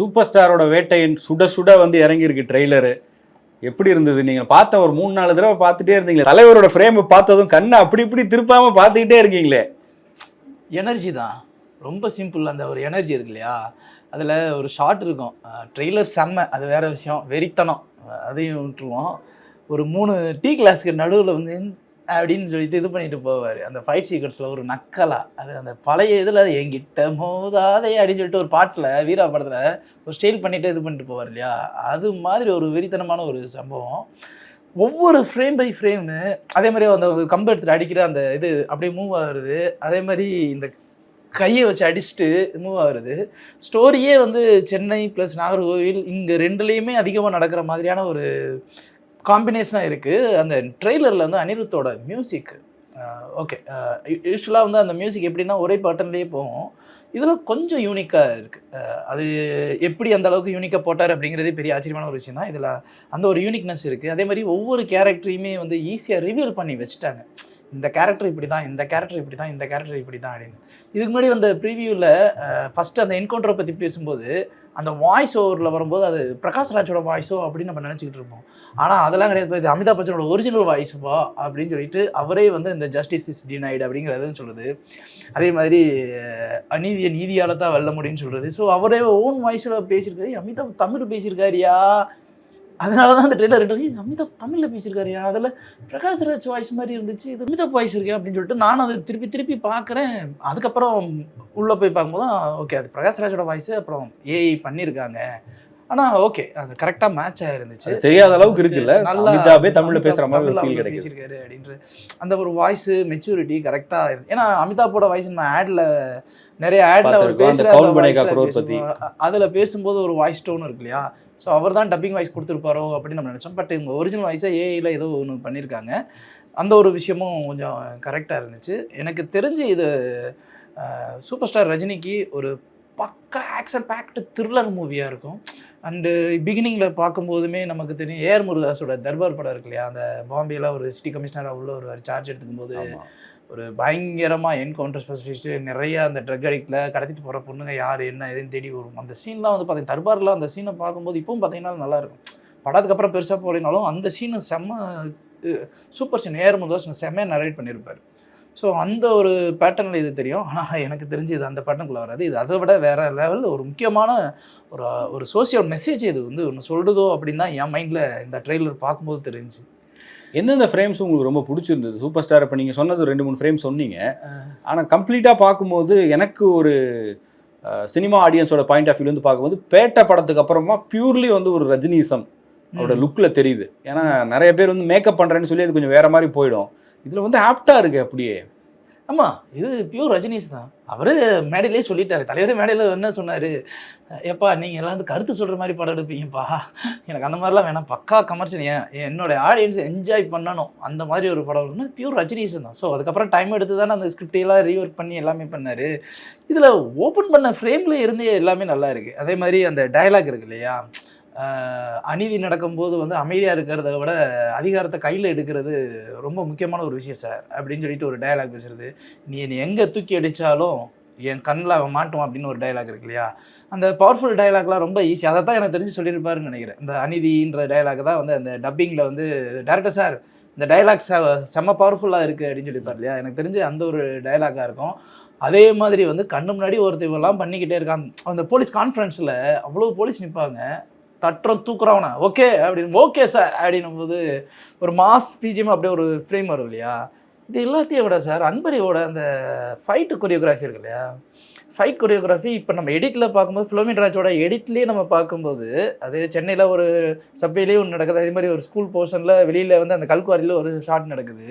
Super ஸ்டாரோட வேட்டையின் சுட சுட வந்து இறங்கியிருக்கு ட்ரெய்லரு எப்படி இருந்தது? நீங்கள் பார்த்த ஒரு மூணு நாலு தடவை பார்த்துட்டே இருந்தீங்களே. தலைவரோட ஃப்ரேமை பார்த்ததும் கண்ணை அப்படி இப்படி திருப்பாமல் பார்த்துக்கிட்டே இருக்கீங்களே. எனர்ஜி தான். ரொம்ப சிம்பிள் அந்த ஒரு எனர்ஜி இருக்கு இல்லையா? அதில் ஒரு ஷார்ட் இருக்கும். ட்ரெய்லர் செம்ம. அது வேறு விஷயம். வெறித்தனம். அதையும் விட்டுருவோம். ஒரு மூணு டீ கிளாஸ்க்கு நடுவில் வந்து அப்படின்னு சொல்லிட்டு இது பண்ணிட்டு போவார். அந்த ஃபைட் சீக்வன்ஸில் ஒரு நக்கலா. அது அந்த பழைய இதில் என்கிட்ட மோதாதே அப்படின்னு சொல்லிட்டு ஒரு பாட்டில் வீரா படத்தில் ஒரு ஸ்டைல் பண்ணிட்டு இது பண்ணிட்டு போவார் இல்லையா? அது மாதிரி ஒரு வெறித்தனமான ஒரு சம்பவம். ஒவ்வொரு ஃப்ரேம் பை ஃப்ரேமு அதே மாதிரி அந்த கம்பு எடுத்துட்டு அடிக்கிற அந்த இது அப்படியே மூவ் ஆகுறது. அதே மாதிரி இந்த கையை வச்சு அடிச்சுட்டு மூவ் ஆகுறது. ஸ்டோரியே வந்து சென்னை ப்ளஸ் நாகர்கோவில் இங்கே ரெண்டுலேயுமே அதிகமாக நடக்கிற மாதிரியான ஒரு காம்பினேஷனாக இருக்குது அந்த ட்ரெய்லரில் வந்து அனிருத்தோட மியூசிக் ஓகே யூஸ்வலாக வந்து அந்த மியூசிக் எப்படின்னா ஒரே பாட்டன்லேயே போகும். இதில் கொஞ்சம் யூனிக்காக இருக்குது அது எப்படி அந்த அளவுக்கு யூனிக்காக போட்டார் அப்படிங்கிறதே பெரிய ஆச்சரியமான ஒரு விஷயம் தான் இதில் அந்த ஒரு யூனிக்னஸ் இருக்குது அதே மாதிரி ஒவ்வொரு கேரக்டரையுமே வந்து ஈஸியாக ரிவீல் பண்ணி வச்சுட்டாங்க. இந்த கேரக்டர் இப்படி தான் இந்த கேரக்டர் இப்படி தான் இந்த கேரக்டர் இப்படி தான் அப்படின்னு. இதுக்கு முன்னாடி அந்த ப்ரீவியூவில் ஃபஸ்ட்டு அந்த என்கவுண்டரை பற்றி பேசும்போது அந்த வாய்ஸ் ஓவரில் வரும்போது அது பிரகாஷ் ராஜோட வாய்ஸோ அப்படின்னு நம்ம நினச்சிக்கிட்டு இருப்போம். ஆனால் அதெல்லாம் கிடையாது இது அமிதாப் பச்சனோட ஒரிஜினல் வாய்ஸ்ப்பா அப்படின்னு சொல்லிட்டு அவரே வந்து இந்த ஜஸ்டிஸ் இஸ் டினைடு அப்படிங்கிறதுன்னு சொல்லுது. அதே மாதிரி அநீதியை நீதியால் தான் வெல்ல முடியும்னு சொல்கிறது ஸோ அவரே ஓன் வாய்ஸில் பேசியிருக்காரு அமிதாப் தமிழ் பேசியிருக்காருயா? அதனால தான் அந்த ட்ரெயிலர் ரெண்டு அமிதாப் தமிழில் பேசியிருக்காருயா அதில் பிரகாஷ் ராஜ் வாய்ஸ் மாதிரி இருந்துச்சு. இது அமிதாப் வாய்ஸ் இருக்கே அப்படின்னு சொல்லிட்டு நானும் அதை திருப்பி திருப்பி பார்க்குறேன். அதுக்கப்புறம் உள்ளே போய் பார்க்கும்போது ஓகே அது பிரகாஷ் ராஜோட வாய்ஸ் அப்புறம் ஏஐ பண்ணியிருக்காங்க. ஆனால் ஓகே அது கரெக்டாக மேட்ச் ஆயிருந்துச்சு. தெரியாத அளவுக்கு இருக்குல்ல? நல்லா அமிதாபே தமிழ்ல பேசுற மாதிரி ஃபீல் பேசியிருக்காரு அப்படின்ற அந்த ஒரு வாய்ஸ் மெச்சூரிட்டி கரெக்டாக ஏன்னா அமிதாப்போட வாய்ஸ் நம்ம ஆட்ல நிறைய ஆட்ல அவர் குரோர்பதி. அதுல பேசும்போது ஒரு வாய்ஸ் டோன் இருக்கு இல்லையா? ஸோ அவர் தான் டப்பிங் வாய்ஸ் கொடுத்துருப்பாரோ அப்படின்னு நம்ம நினைச்சோம். பட் இவங்க ஒரிஜினல் வாய்ஸை ஏஐயில் ஏதோ ஒன்று பண்ணியிருக்காங்க. அந்த ஒரு விஷயமும் கொஞ்சம் கரெக்டாக இருந்துச்சு. எனக்கு தெரிஞ்சு இது சூப்பர் ஸ்டார் ரஜினிக்கு ஒரு பக்கா ஆக்ஷன் பேக்டு த்ரில்லர் மூவியாக இருக்கும். அண்டு பிகினிங்கில் பார்க்கும்போதுமே நமக்கு தெரியும் ஏஆர் முருதாஸோட தர்பார் படம் இருக்கு இல்லையா? அந்த பாம்பேல ஒரு சிட்டி கமிஷனராக உள்ள ஒரு சார்ஜ் எடுத்துக்கும் போது ஒரு பயங்கரமாக என்கவுண்டர் ஸ்பெஷலிஸ்ட்டு நிறைய அந்த ட்ரக் அடிக்டில் கடத்திட்டு போகிற பொண்ணுங்க யார் என்ன எதுன்னு தேடி வரும். அந்த சீன்லாம் வந்து பார்த்தீங்கன்னா தர்பாரில் அந்த சீனை பார்க்கும்போது இப்பவும் பார்த்தீங்கன்னா நல்லா இருக்கும். படத்துக்கு அப்புறம் பெருசாக போகலினாலும் அந்த சீனு செம்ம சூப்பர் சீன் ஏஆர் முருதாஸ் செம்மையாக நரேட் பண்ணியிருப்பார் ஸோ அந்த ஒரு பேட்டர்னில் இது தெரியும். ஆனால் எனக்கு தெரிஞ்சு இது அந்த பேட்டர்னுக்குள்ளே வராது. இது அதை விட வேறு லெவலில் ஒரு முக்கியமான ஒரு ஒரு சோசியல் மெசேஜ் இது வந்து ஒன்று சொல்லுதோ அப்படின்னு தான் என் மைண்டில் இந்த ட்ரெய்லர் பார்க்கும்போது தெரிஞ்சு. எந்தெந்த ஃப்ரேம்ஸ் உங்களுக்கு ரொம்ப பிடிச்சிருந்தது? சூப்பர் ஸ்டார் இப்போ நீங்கள் சொன்னது ரெண்டு மூணு ஃப்ரேம் சொன்னீங்க. ஆனால் கம்ப்ளீட்டாக பார்க்கும்போது எனக்கு ஒரு சினிமா ஆடியன்ஸோட பாயிண்ட் ஆஃப் வியூலேருந்து பார்க்கும்போது பேட்ட படத்துக்கு அப்புறமா பியூர்லி வந்து ஒரு ரஜினிசம் அவரோட லுக்கில் தெரியுது. ஏன்னா நிறைய பேர் வந்து மேக்கப் பண்ணுறேன்னு சொல்லி அது கொஞ்சம் வேற மாதிரி போயிடும். இதில் வந்து ஆப்டாக இருக்கு அப்படியே. ஆமாம் இது பியூர் ரஜினிஸ் தான். அவரு மேடையிலே சொல்லிட்டாரு. தலைவர் மேடையில் என்ன சொன்னார்? ஏப்பா நீங்கள் எல்லாம் வந்து கருத்து சொல்கிற மாதிரி படம் எடுப்பீங்கப்பா. எனக்கு அந்த மாதிரிலாம் வேணாம். பக்கா கமர்ஷியல் ஏன் என்னோட ஆடியன்ஸ் என்ஜாய் பண்ணணும். அந்த மாதிரி ஒரு படம்னு பியூர் ரஜினிஸ் தான். ஸோ அதுக்கப்புறம் டைம் எடுத்து தானே அந்த ஸ்கிரிப்டையெல்லாம் ரீஒர்க் பண்ணி எல்லாமே பண்ணார். இதில் ஓப்பன் பண்ண ஃப்ரேமில் இருந்தே எல்லாமே நல்லா இருக்குது அதே மாதிரி அந்த டயலாக் இருக்கு இல்லையா? அநீதி நடக்கும்போது வந்து அமைதியாக இருக்கிறத விட அதிகாரத்தை கையில் எடுக்கிறது ரொம்ப முக்கியமான ஒரு விஷயம் சார் அப்படின்னு சொல்லிட்டு ஒரு டயலாக் பேசுறது. நீ என்னை எங்கே தூக்கி அடித்தாலும் என் கண்ணில் அவன் மாட்டுவான் அப்படின்னு ஒரு டயலாக் இருக்கு இல்லையா? அந்த பவர்ஃபுல் டயலாக்லாம் ரொம்ப ஈஸி அதை தான் எனக்கு தெரிஞ்சு சொல்லியிருப்பாருன்னு நினைக்கிறேன். இந்த அநீதின்ற டயலாக் தான் வந்து அந்த டப்பிங்கில் வந்து டேரக்டர் சார் இந்த டயலாக் செம்ம பவர்ஃபுல்லாக இருக்குது அப்படின்னு சொல்லியிருப்பார் இல்லையா? எனக்கு தெரிஞ்சு அந்த ஒரு டயலாக்காக இருக்கும். அதே மாதிரி வந்து கண்ணு முன்னாடி ஒருத்தர் இவெல்லாம் பண்ணிக்கிட்டே இருக்கான். அந்த போலீஸ் கான்ஃபரன்ஸில் அவ்வளோ போலீஸ் நிற்பாங்க தட்டுறோம் தூக்குறவனா ஓகே அப்படின்னு ஓகே சார் அப்படின்னும் போது ஒரு மாஸ் பிஜிஎம் அப்படியே ஒரு ஃப்ரேம் வரும் இல்லையா? இது எல்லாத்தையும் விட சார் அன்பரியோட அந்த ஃபைட்டு கொரியோகிராஃபி இருக்கு இல்லையா? ஃபைட் கொரியோகிராஃபி இப்போ நம்ம எடிட்டில் பார்க்கும்போது ஃபிலோமின் ராஜோட எடிட்லேயே நம்ம பார்க்கும்போது அது சென்னையில் ஒரு சப்வேலேயே ஒன்று நடக்குது. அதே மாதிரி ஒரு ஸ்கூல் போர்ஷனில் வெளியில் வந்து அந்த கல்குவாரியில் ஒரு ஷாட் நடக்குது.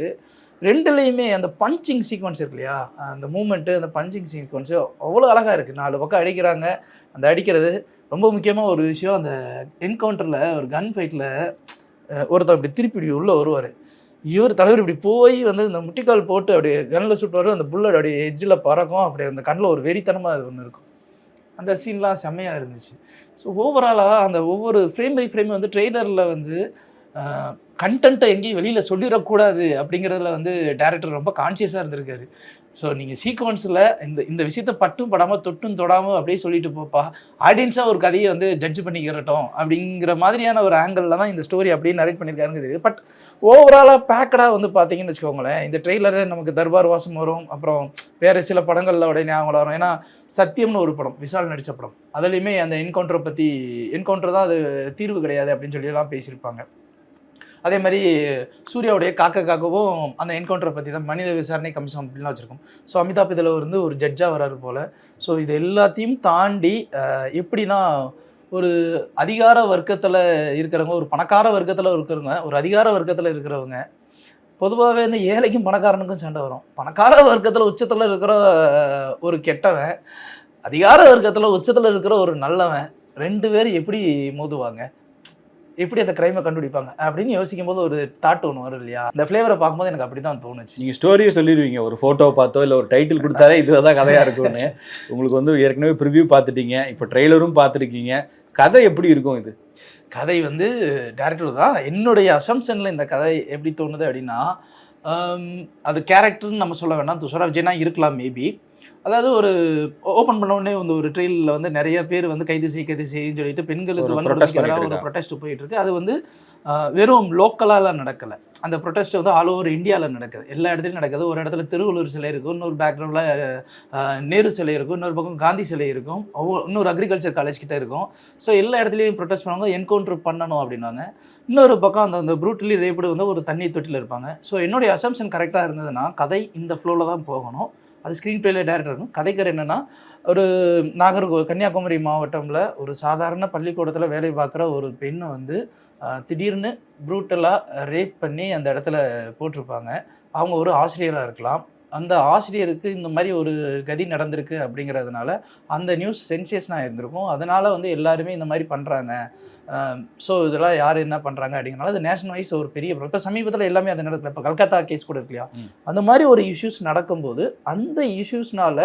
ரெண்டுலேயுமே அந்த பஞ்சிங் சீக்வன்ஸ் இருக்கு இல்லையா? அந்த மூமெண்ட்டு அந்த பஞ்சிங் சீக்வன்ஸு அவ்வளோ அழகாக இருக்குது நாலு பக்கம் அடிக்கிறாங்க. அந்த அடிக்கிறது ரொம்ப முக்கியமாக ஒரு விஷயம் அந்த என்கவுண்டரில் ஒரு கன் ஃபைட்டில் ஒருத்தர் அப்படி திருப்பி இப்படி உள்ளே வருவார். இவர் தலைவர் இப்படி போய் வந்து இந்த முட்டிக்கால் போட்டு அப்படியே கண்ணில் சுட்டுவார் அந்த புல்லட் அப்படியே எட்ஜில் பறக்கும். அப்படியே அந்த கண்ணில் ஒரு வெறித்தனமாக அது ஒன்று இருக்கும். அந்த சீன்லாம் செம்மையாக இருந்துச்சு. ஸோ ஓவராலாக அந்த ஒவ்வொரு ஃப்ரேம் பை ஃப்ரேம் வந்து ட்ரெய்லரில் வந்து கண்டென்ட்டை எங்கேயும் வெளியில் சொல்லிடக்கூடாது அப்படிங்கிறதுல வந்து டேரக்டர் ரொம்ப கான்சியஸாக இருந்திருக்காரு. ஸோ நீங்கள் சீக்வன்ஸில் இந்த இந்த விஷயத்த பட்டும் படாமல் தொட்டும் தொடாமல் அப்படியே சொல்லிட்டு போப்பா. ஆடியன்ஸாக ஒரு கதையை வந்து ஜட்ஜ் பண்ணிக்கிறட்டும் அப்படிங்கிற மாதிரியான ஒரு ஆங்கிளில் தான் இந்த ஸ்டோரி அப்படியே நரேட் பண்ணியிருக்காருங்க தெரியுது. பட் ஓவராலாக பேக்கடாக வந்து பார்த்தீங்கன்னு வச்சுக்கோங்களேன் இந்த ட்ரெய்லரு நமக்கு தர்பார் வாசம் வரும் அப்புறம் வேறு சில படங்களில் உடைய ஞாபகம் வரும். ஏன்னா சத்தியம்னு ஒரு படம் விஷால் நடித்த படம். அதுலேயுமே அந்த என்கவுண்டரை பற்றி என்கவுண்டர் தான் அது தீர்வு கிடையாது அப்படின்னு சொல்லி எல்லாம் பேசியிருப்பாங்க. அதே மாதிரி சூர்யாவுடைய காக்க காக்கவும் அந்த என்கவுண்டரை பற்றி தான் மனித விசாரணை கமிஷன் அப்படின்லாம் வச்சுருக்கோம். ஸோ அமிதாப் இதில் வந்து ஒரு ஜட்ஜாக வராரு போல். ஸோ இது எல்லாத்தையும் தாண்டி எப்படின்னா ஒரு அதிகார வர்க்கத்தில் இருக்கிறவங்க ஒரு பணக்கார வர்க்கத்தில் இருக்கிறவங்க ஒரு அதிகார வர்க்கத்தில் இருக்கிறவங்க பொதுவாகவே இந்த ஏழைக்கும் பணக்காரனுக்கும் சண்டை வரும். பணக்கார வர்க்கத்தில் உச்சத்தில் இருக்கிற ஒரு கெட்டவன் அதிகார வர்க்கத்தில் உச்சத்தில் இருக்கிற ஒரு நல்லவன் ரெண்டு பேரும் எப்படி மோதுவாங்க? எப்படி அந்த கிரைமை கண்டுபிடிப்பாங்க? அப்படின்னு யோசிக்கும் போது ஒரு தாட் ஒன்று வரும் இல்லையா? இந்த ஃப்ளேவரை பார்க்கும்போது எனக்கு அப்படி தான் தோணுச்சு. நீங்கள் ஸ்டோரியை சொல்லிடுவீங்க ஒரு ஃபோட்டோ பார்த்தோ இல்லை ஒரு டைட்டில் கொடுத்தாலே இதுதான் கதையாக இருக்கும்னு. உங்களுக்கு வந்து ஏற்கனவே ப்ரிவ்யூ பார்த்துட்டீங்க. இப்போ ட்ரெய்லரும் பார்த்துருக்கீங்க. கதை எப்படி இருக்கும் இது? கதை வந்து டேரக்டர் தான். என்னுடைய அசம்ஷனில் இந்த கதை எப்படி தோணுது அப்படின்னா அது கேரக்டர்னு நம்ம சொல்ல வேண்டாம் துஷாரா விஜயனா இருக்கலாம் மேபி அதாவது ஒரு ஓப்பன் பண்ண உடனே வந்து ஒரு ட்ரெயிலில் வந்து நிறைய பேர் வந்து கைது செய் கைது செய்யுன்னு சொல்லிட்டு பெண்களுக்கு எதிராக பண்ணிட்டு ஒரு ப்ரொடெஸ்ட் போயிட்டு இருக்கு. அது வந்து வெறும் லோக்கலால நடக்கலை. அந்த ப்ரொடெஸ்ட் வந்து ஆல் ஓவர் இந்தியாவில் நடக்குது. எல்லா இடத்துலையும் நடக்குது. ஒரு இடத்துல திருவள்ளூர் சிலை இருக்கும் இன்னொரு பேக்ரவுண்டில் நேரு சிலை இருக்கும் இன்னொரு பக்கம் காந்தி சிலை இருக்கும் இன்னொரு அக்ரிகல்ச்சர் காலேஜ் கிட்ட இருக்கும். ஸோ எல்லா இடத்துலையும் ப்ரொடெஸ்ட் பண்ணுவாங்க என்கவுண்டர் பண்ணணும் அப்படின்னாங்க. இன்னொரு பக்கம் அந்த அந்த ப்ரூட்டலி ரேப்டு வந்து ஒரு தண்ணி தொட்டியில் இருப்பாங்க. ஸோ என்னுடைய அசம்ஷன் கரெக்டாக இருந்ததுன்னா கதை இந்த ஃப்ளோவில் தான் போகணும். அது ஸ்க்ரீன் பிளேல டேரக்டர் இருக்கும் கதைக்கர் என்னன்னா ஒரு நாகர்கோ கன்னியாகுமரி மாவட்டத்தில் ஒரு சாதாரண பள்ளிக்கூடத்தில் வேலை பார்க்குற ஒரு பெண்ணை வந்து திடீர்னு ப்ரூட்டலாக ரேப் பண்ணி அந்த இடத்துல போட்டிருப்பாங்க. அவங்க ஒரு ஆசிரியராக இருக்கலாம். அந்த ஆசிரியருக்கு இந்த மாதிரி ஒரு கதி நடந்திருக்கு அப்படிங்கிறதுனால அந்த நியூஸ் சென்சேஷனாக இருந்திருக்கும். அதனால் வந்து எல்லாருமே இந்த மாதிரி பண்ணுறாங்க ஸோ இதெல்லாம் யார் என்ன பண்ணுறாங்க அப்படிங்கிறனால அது நேஷனல் வைஸ் ஒரு பெரிய இப்போ சமீபத்தில் எல்லாமே அது நடக்கல இப்போ கல்கத்தா கேஸ் கூட இருக்கு இல்லையா. அந்த மாதிரி ஒரு இஷ்யூஸ் நடக்கும்போது அந்த இஷ்யூஸ்னால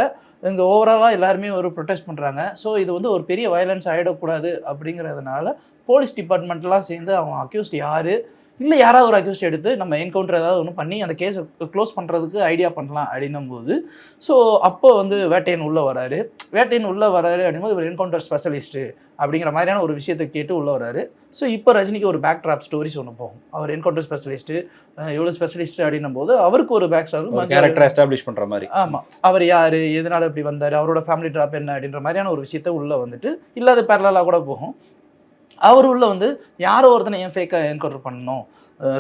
இங்கே ஓவராலாக எல்லாருமே ஒரு ப்ரொடெஸ்ட் பண்ணுறாங்க ஸோ இது வந்து ஒரு பெரிய வயலன்ஸ் ஆகிடக்கூடாது அப்படிங்கிறதுனால போலீஸ் டிபார்ட்மெண்ட்லாம் சேர்ந்து அவங்க அக்யூஸ்ட் யார்? இல்லை யாராவது ஒரு அக்யூஸ்ட் எடுத்து நம்ம என்கவுண்டர் ஏதாவது ஒன்று பண்ணி அந்த கேஸை க்ளோஸ் பண்ணுறதுக்கு ஐடியா பண்ணலாம் அப்படின்னும் போது ஸோ அப்போ வந்து வேட்டையன் உள்ளே வராரு. வேட்டையன் உள்ளே வராரு அப்படிங்கும்போது ஒரு என்கவுண்டர் ஸ்பெஷலிஸ்ட்டு அப்படிங்கிற மாதிரியான ஒரு விஷயத்தை கேட்டு உள்ளே வராரு. ஸோ இப்போ ரஜினிக்கு ஒரு பேக் ட்ராப் ஸ்டோரிஸ் ஒன்று போகும். அவர் என்கவுண்டர் ஸ்பெஷலிஸ்ட்டு எவ்வளோ ஸ்பெஷலிஸ்ட் அப்படின்னும் போது அவருக்கு ஒரு பேக் ஸ்டார் கேரக்டர் எஸ்டாப்ளிஷ் பண்ணுற மாதிரி. ஆமாம் அவர் யார் எதனால இப்படி வந்தார் அவரோட ஃபேமிலி ட்ராப் என்ன அப்படின்ற மாதிரியான ஒரு விஷயத்த உள்ளே வந்துட்டு இல்லாத பேரலாக கூட போகும். அவர் உள்ள வந்து யாரோ ஒருத்தனை ஏன் ஃபேக்காக என்கவுண்டர் பண்ணணும்?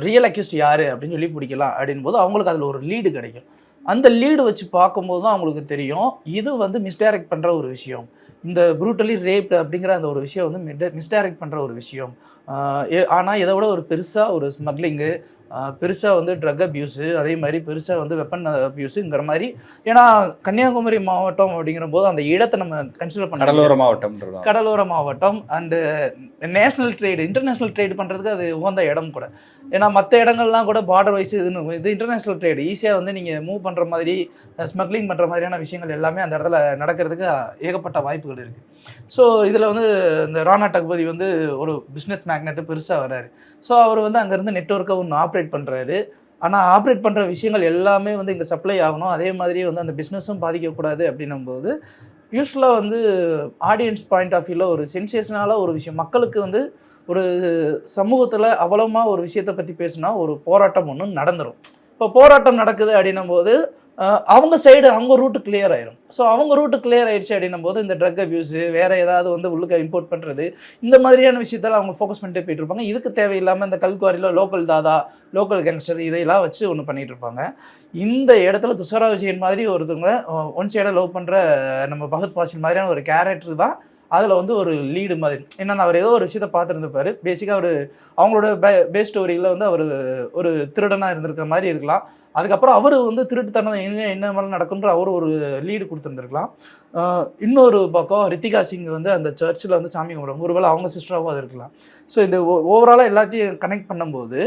ரியல் அக்யூஸ்ட் யார்? அப்படின்னு சொல்லி பிடிக்கலாம். அப்படின் போது அவங்களுக்கு அதில் ஒரு லீடு கிடைக்கும். அந்த லீடு வச்சு பார்க்கும்போது தான் அவங்களுக்கு தெரியும். இது வந்து மிஸ்டைரக்ட் பண்ணுற ஒரு விஷயம். இந்த ப்ரூட்டலி ரேப் அப்படிங்கிற அந்த ஒரு விஷயம் வந்து மிஸ்டைரக்ட் பண்ணுற ஒரு விஷயம். ஆனால் இதை விட ஒரு பெருசாக ஒரு ஸ்மக்லிங்கு பெருசாக வந்து ட்ரக் அப்யூஸு அதே மாதிரி பெருசாக வந்து வெப்பன் அப்யூஸுங்கிற மாதிரி. ஏன்னா கன்னியாகுமரி மாவட்டம் அப்படிங்கிற போது அந்த இடத்தை நம்ம கன்சிடர் பண்ண கடலோர மாவட்டம்ன்றதா கடலோர மாவட்டம் and national trade international trade பண்ணுறதுக்கு அது உகந்த இடம் கூட. ஏன்னா மற்ற இடங்கள்லாம் கூட பார்டர் வைஸ் இதுன்னு இது இன்டர்நேஷ்னல் ட்ரேடு ஈஸியாக வந்து நீங்கள் மூவ் பண்ணுற மாதிரி ஸ்மக்லிங் பண்ணுற மாதிரியான விஷயங்கள் எல்லாமே அந்த இடத்துல நடக்கிறதுக்கு ஏகப்பட்ட வாய்ப்புகள் இருக்குது ஸோ இதில் வந்து இந்த ராணா டக்பதி வந்து ஒரு பிஸ்னஸ் மேக்னெட்டு பெருசாக வராரு ஸோ அவர் வந்து அங்கேருந்து நெட்ஒர்க்கை ஒன்று ஆப்ரேட் பண்ணுறாரு ஆனால் ஆப்ரேட் பண்ணுற விஷயங்கள் எல்லாமே வந்து இங்கே சப்ளை ஆகணும். அதே மாதிரி வந்து அந்த பிஸ்னஸும் பாதிக்கக்கூடாது அப்படின்னும்போது யூஸ்வலாக வந்து ஆடியன்ஸ் பாயிண்ட் ஆஃப் வியூவில் ஒரு சென்சேஷனால ஒரு விஷயம். மக்களுக்கு வந்து ஒரு சமூகத்தில் அவலமாக ஒரு விஷயத்தை பற்றி பேசுனா ஒரு போராட்டம் ஒன்று நடந்துடும் இப்போ போராட்டம் நடக்குது அப்படின்னும் போது அவங்க சைடு அவங்க ரூட்டு கிளியர் ஆயிடும் ஸோ அவங்க ரூட்டு கிளியர் ஆயிடுச்சு அப்படின்னும் போது இந்த ட்ரக் அபியூஸு வேறு ஏதாவது வந்து உள்ளுக்க இம்போர்ட் பண்ணுறது இந்த மாதிரியான விஷயத்தில் அவங்க ஃபோக்கஸ் பண்ணிட்டு போயிட்டு இருப்பாங்க. இதுக்கு தேவையில்லாமல் இந்த கல்குவாரியில் லோக்கல் தாதா லோக்கல் கேங்ஸ்டர் இதையெல்லாம் வச்சு ஒன்று பண்ணிட்டு இருப்பாங்க. இந்த இடத்துல துஷாரா விஜயன் மாதிரி ஒருத்தவங்க ஒன் சைடாக லவ் பண்ணுற நம்ம பகத் பாசின் மாதிரியான ஒரு கேரக்டர் தான் அதில் வந்து ஒரு லீடு மாதிரி. என்னன்னா அவர் ஏதோ ஒரு விஷயத்தை பார்த்துருந்துப்பாரு பேசிக்காக அவர் அவங்களோட பே பேஸ் ஸ்டோரியில் வந்து அவர் ஒரு திருடனாக இருந்திருக்கிற மாதிரி இருக்கலாம். அதுக்கப்புறம் அவர் வந்து திருட்டுத்தனம் என்ன என்ன மாதிரி நடக்குன்ற அவர் ஒரு லீடு கொடுத்துருந்துருக்கலாம். இன்னொரு பக்கம் ரித்திகா சிங் வந்து அந்த சர்ச்சில் வந்து சாமி கும்பிடும் ஒருவேளை அவங்க சிஸ்டராகவும் அது இருக்கலாம். ஸோ இந்த ஓவராலாக எல்லாத்தையும் கனெக்ட் பண்ணும்போது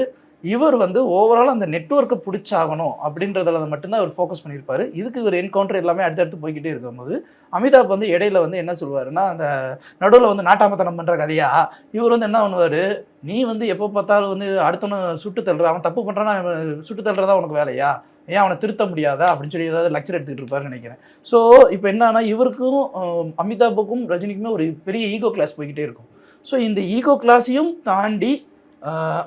இவர் வந்து ஓவரால் அந்த நெட்ஒர்க்கை பிடிச்சாகணும் அப்படின்றதுல மட்டும்தான் அவர் ஃபோக்கஸ் பண்ணியிருப்பார். இதுக்கு இவர் என்கவுண்டர் எல்லாமே அடுத்தடுத்து போய்கிட்டே இருக்கும்போது அமிதாப் வந்து இடையில வந்து என்ன சொல்லுவாருன்னா அந்த நடுவில் வந்து நாட்டாமத்தனம் பண்ணுற கதையா? இவர் வந்து என்ன பண்ணுவார்? நீ வந்து எப்போ பார்த்தாலும் வந்து அடுத்தவனை சுட்டு தள்ளுற அவன் தப்பு பண்ணுறான்னா சுட்டு தள்ளுறதா உனக்கு வேலையா? ஏன் அவனை திருத்த முடியாதா? அப்படின்னு சொல்லி ஏதாவது லெக்சர் எடுத்துக்கிட்டு இருப்பாருன்னு நினைக்கிறேன். ஸோ இப்போ என்னன்னா இவருக்கும் அமிதாப்புக்கும் ரஜினிக்குமே ஒரு பெரிய ஈகோ கிளாஸ் போய்கிட்டே இருக்கும். ஸோ இந்த ஈகோ கிளாஸையும் தாண்டி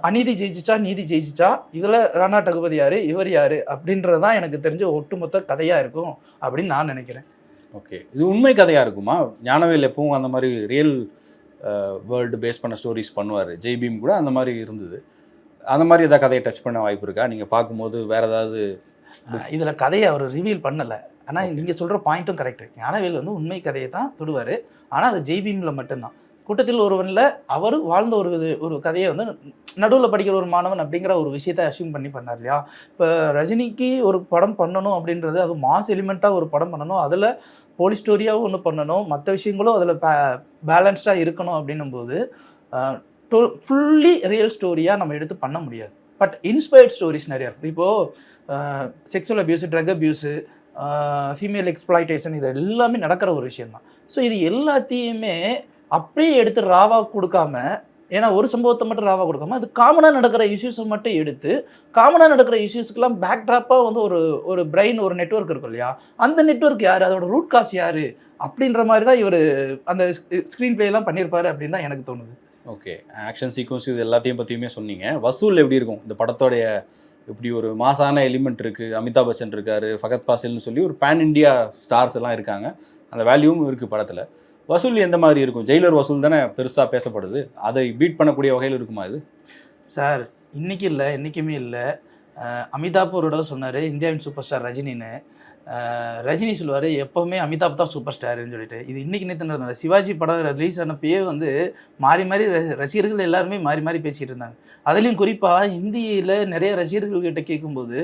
அநீதி ஜெயிச்சிச்சா நீதி ஜெயிச்சிச்சா? இதில் ராணா டகுபதி யாரு? இவர் யாரு? அப்படின்றது தான் எனக்கு தெரிஞ்ச ஒட்டுமொத்த கதையாக இருக்கும் அப்படின்னு நான் நினைக்கிறேன். ஓகே. இது உண்மை கதையாக இருக்குமா? ஞானவேல் எப்பவும் அந்த மாதிரி ரியல் வேர்ல்டு பேஸ் பண்ண ஸ்டோரிஸ் பண்ணுவார். ஜெய்பீம் கூட அந்த மாதிரி இருந்தது. அந்த மாதிரி ஏதாவது கதையை டச் பண்ண வாய்ப்பு இருக்கா? நீங்கள் பார்க்கும்போது வேற ஏதாவது இதுல கதையை அவர் ரிவீல் பண்ணல. ஆனா நீங்க சொல்ற பாயிண்ட்டும் கரெக்ட் ஞானவேல் வந்து உண்மை கதையை தான் தொடுவாரு. ஆனா அது ஜெய்பீம்ல மட்டும்தான். கூட்டத்தில் ஒருவனில் அவர் வாழ்ந்த ஒரு இது- ஒரு கதையை வந்து நடுவில் படிக்கிற ஒரு மாணவன் அப்படிங்கிற ஒரு விஷயத்தை அசியூம் பண்ணி பண்ணார் இல்லையா? இப்போ ரஜினிக்கு ஒரு படம் பண்ணணும் அப்படின்றது அது மாஸ் எலிமெண்ட்டாக ஒரு படம் பண்ணணும். அதில் போலீஸ் ஸ்டோரியாகவும் ஒன்று பண்ணணும். மற்ற விஷயங்களும் அதில் பேலன்ஸ்டாக இருக்கணும் அப்படின்னும் போது ஃபுல்லி ரியல் ஸ்டோரியாக நம்ம எடுத்து பண்ண முடியாது. பட் இன்ஸ்பயர்ட் ஸ்டோரிஸ் நிறையா இருக்குது இப்போது sexual abuse drug abuse female exploitation இது எல்லாமே நடக்கிற ஒரு விஷயம் தான் ஸோ இது எல்லாத்தையுமே அப்படியே எடுத்து ராவாக கொடுக்காம ஏன்னா ஒரு சம்பவத்தை மட்டும் ராவாக கொடுக்காம அது காமனாக நடக்கிற இஷ்யூஸை மட்டும் எடுத்து காமனாக நடக்கிற இஷ்யூஸ்க்கெல்லாம் பேக் ட்ராப்பாக வந்து ஒரு ஒரு பிரெயின் ஒரு நெட்வொர்க் இருக்கும் இல்லையா? அந்த நெட்வொர்க் யார்? அதோட ரூட் காஸ் யார்? அப்படின்ற மாதிரி தான் இவர் அந்த ஸ்க்ரீன் பிளேலாம் பண்ணியிருப்பாரு அப்படின்னு தான் எனக்கு தோணுது. ஓகே ஆக்ஷன் சீக்வன்ஸ் இது எல்லாத்தையும் பற்றியுமே சொன்னீங்க. வசூல் எப்படி இருக்கும்? இந்த படத்தோடைய இப்படி ஒரு மாசான எலிமெண்ட் இருக்குது அமிதாப் பச்சன் இருக்காரு ஃபகத் ஃபாசில்னு சொல்லி ஒரு பேன் இண்டியா ஸ்டார்ஸ் எல்லாம் இருக்காங்க. அந்த வேல்யூவும் இருக்குது படத்தில். வசூல் எந்த மாதிரி இருக்கும்? ஜெயிலர் வசூல் தானே பெருசாக பேசப்படுது. அதை பீட் பண்ணக்கூடிய வகையில் இருக்குமா இது? சார் இன்னைக்கு இல்லை என்றைக்குமே இல்லை. அமிதாப் ஒரு தடவை சொன்னார் இந்தியாவின் சூப்பர் ஸ்டார் ரஜினின்னு. ரஜினி சொல்லுவார் எப்போவுமே அமிதாப் தான் சூப்பர் ஸ்டாருன்னு சொல்லிட்டு. இது இன்னைக்கு நேற்று நடந்தது. சிவாஜி படம் ரிலீஸ் ஆனப்பயே வந்து மாறி மாறி ர- ரசிகர்கள் எல்லாருமே மாறி மாறி பேசிக்கிட்டு இருந்தாங்க. அதுலேயும் குறிப்பாக ஹிந்தியில் நிறைய ரசிகர்கள்கிட்ட கேட்கும்போது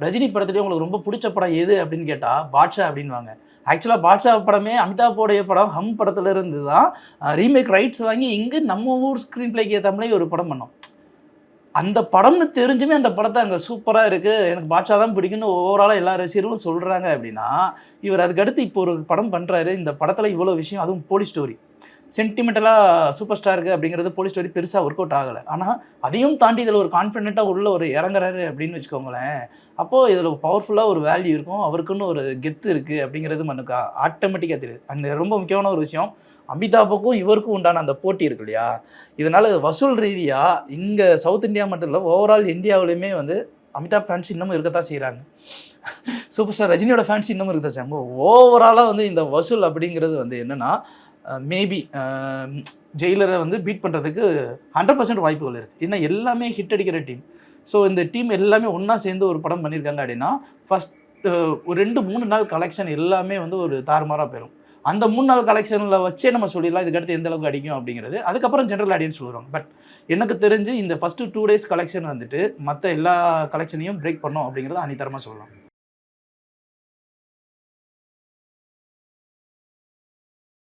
ரஜினி படத்துலேயே உங்களுக்கு ரொம்ப பிடிச்ச படம் எது அப்படின்னு கேட்டால் பாட்ஷா அப்படின்வாங்க ஆக்சுவலாக பாட்ஷா படமே அமிதாப்போடைய படம் ஹம் படத்துல இருந்து தான் ரீமேக் ரைட்ஸ் வாங்கி இங்கே நம்ம ஊர் ஸ்க்ரீன் பிளேக்கு ஏற்ற மாதிரி ஒரு படம் பண்ணோம். அந்த படம்னு தெரிஞ்சுமே அந்த படத்தை அங்கே சூப்பராக இருக்குது எனக்கு பாட்ஷா தான் பிடிக்கும்னு ஓவராலாக எல்லா ரசிகர்களும் சொல்கிறாங்க அப்படின்னா இவர் அதுக்கடுத்து இப்போ ஒரு படம் பண்ணுறாரு இந்த படத்தில் இவ்வளோ விஷயம் அதுவும் போலீஸ் ஸ்டோரி சென்டிமெண்டலாக சூப்பர் ஸ்டாருக்கு அப்படிங்கிறது போலீஸ் ஸ்டோரி பெருசாக ஒர்க் அவுட் ஆகலை. ஆனால் அதையும் தாண்டி இதில் ஒரு கான்ஃபிடென்ட்டாக உள்ள ஒரு இறங்குறாரு அப்படின்னு வச்சுக்கோங்களேன். அப்போது இதில் பவர்ஃபுல்லாக ஒரு வேல்யூ இருக்கும். அவருக்குன்னு ஒரு கெத்து இருக்குது அப்படிங்கிறது எனக்கு ஆட்டோமேட்டிக்காக தெரியுது. அந்த ரொம்ப முக்கியமான ஒரு விஷயம் அமிதாபுக்கும் இவருக்கும் உண்டான அந்த போட்டி இருக்கு இல்லையா? இதனால் வசூல் ரீதியாக இங்கே சவுத் இந்தியா மட்டும் இல்லை ஓவரால் இந்தியாவிலையுமே வந்து அமிதாப் ஃபேன்ஸ் இன்னமும் இருக்கத்தான் செய்கிறாங்க சூப்பர் ஸ்டார் ரஜினியோட ஃபேன்ஸ் இன்னமும் இருக்கத்தான் செய்யும் ஓவராலாக வந்து இந்த வசூல் அப்படிங்கிறது வந்து என்னென்னா மேபி ஜெயிலரை வந்து பீட் பண்ணுறதுக்கு ஹண்ட்ரட் பர்சன்ட் வாய்ப்புகள் இருக்குது ஏன்னா எல்லாமே ஹிட் அடிக்கிற டீம் ஸோ இந்த டீம் எல்லாமே ஒன்றா சேர்ந்து ஒரு படம் பண்ணியிருக்காங்க அப்படின்னா ஃபஸ்ட் ஒரு ரெண்டு மூணு நாள் கலெக்ஷன் எல்லாமே வந்து ஒரு தாறுமாறாக போயிடும் அந்த மூணு நாள் கலெக்ஷனில் வச்சே நம்ம சொல்லிடலாம் இதுக்கடுத்து எந்த அளவுக்கு அடிக்கும் அப்படிங்கிறது. அதுக்கப்புறம் ஜென்ரல் ஆடியன்ஸ் சொல்லுவாங்க. பட் எனக்கு தெரிஞ்சு இந்த ஃபஸ்ட்டு டூ டேஸ் கலெக்ஷன் வந்துட்டு மற்ற எல்லா கலெக்ஷனையும் பிரேக் பண்ணோம் அப்படிங்கிறத அனித்தரமாக சொல்லலாம்.